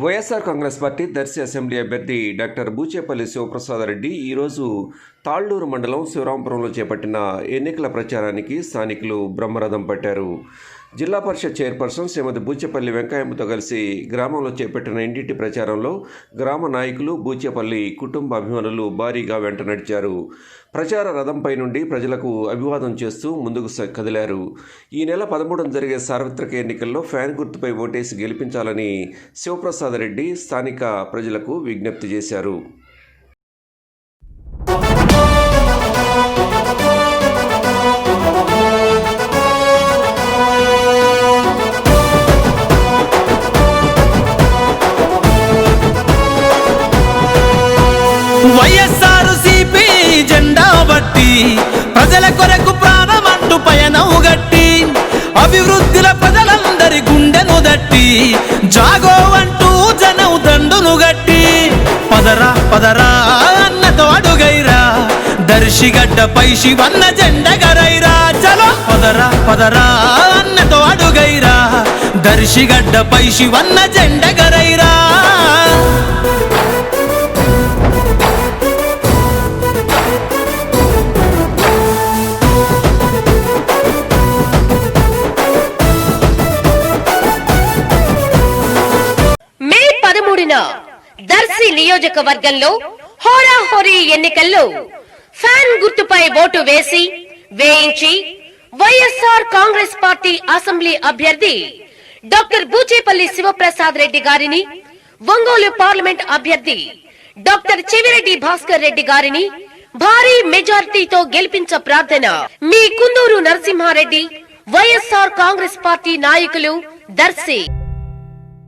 YSR Congress party Darsi assembly అభ్యర్థి doctor Buchepalli Sivaprasad Reddy ఈరోజు తాళ్ళూరు మండలం శివరాంపురంలో చేపట్టిన ఎన్నికల ప్రచారానికి స్థానికులు బ్రహ్మరథం పట్టారు. జిల్లా పరిషత్ చైర్పర్సన్ శ్రీమతి బూచేపల్లి వెంకయ్యమ్మతో కలిసి గ్రామంలో చేపట్టిన ఇంటింటి ప్రచారంలో గ్రామ నాయకులు బూచేపల్లి కుటుంబ అభిమానులు భారీగా వెంట నడిచారు. ప్రచార రథంపై నుండి ప్రజలకు అభివాదం చేస్తూ ముందుకు కదిలారు. ఈ నెల పదమూడున జరిగే సార్వత్రిక ఎన్నికల్లో ఫ్యాన్ గుర్తుపై ఓటేసి గెలిపించాలని శివప్రసాద్ రెడ్డి స్థానిక ప్రజలకు విజ్ఞప్తి చేశారు. వైఎస్ఆర్ సిపి జెండా బట్టి ప్రజల కొరకు ప్రాణమంటూ పయనం గట్టి అభివృద్ధిల ప్రజలందరి గుండెను దట్టి జాగో అంటూ జనం దండును గట్టి. పదరా పదరా అన్నతో అడుగైరా దర్శిగడ్డపై శివన్న జెండగరైరా చలో పదరా పదరా అన్నతో అడుగైరా దర్శిగడ్డపై శివన్న జెండగరైరా పదమూడున దర్శి నియోజకవర్గంలో హోరాహోరీ ఎన్నికల్లో ఫ్యాన్ గుర్తుపై ఓటు వేసి వేయించి వైఎస్ఆర్ కాంగ్రెస్ పార్టీ అసెంబ్లీ అభ్యర్థి డాక్టర్ బూచేపల్లి శివప్రసాద్ రెడ్డి గారిని ఒంగోలు పార్లమెంట్ అభ్యర్థి డాక్టర్ చెవిరెడ్డి భాస్కర్ రెడ్డి గారిని భారీ మెజార్టీతో గెలిపించ ప్రార్థన. మీ కుందూరు నరసింహారెడ్డి వైఎస్ఆర్ కాంగ్రెస్ పార్టీ నాయకులు దర్శి.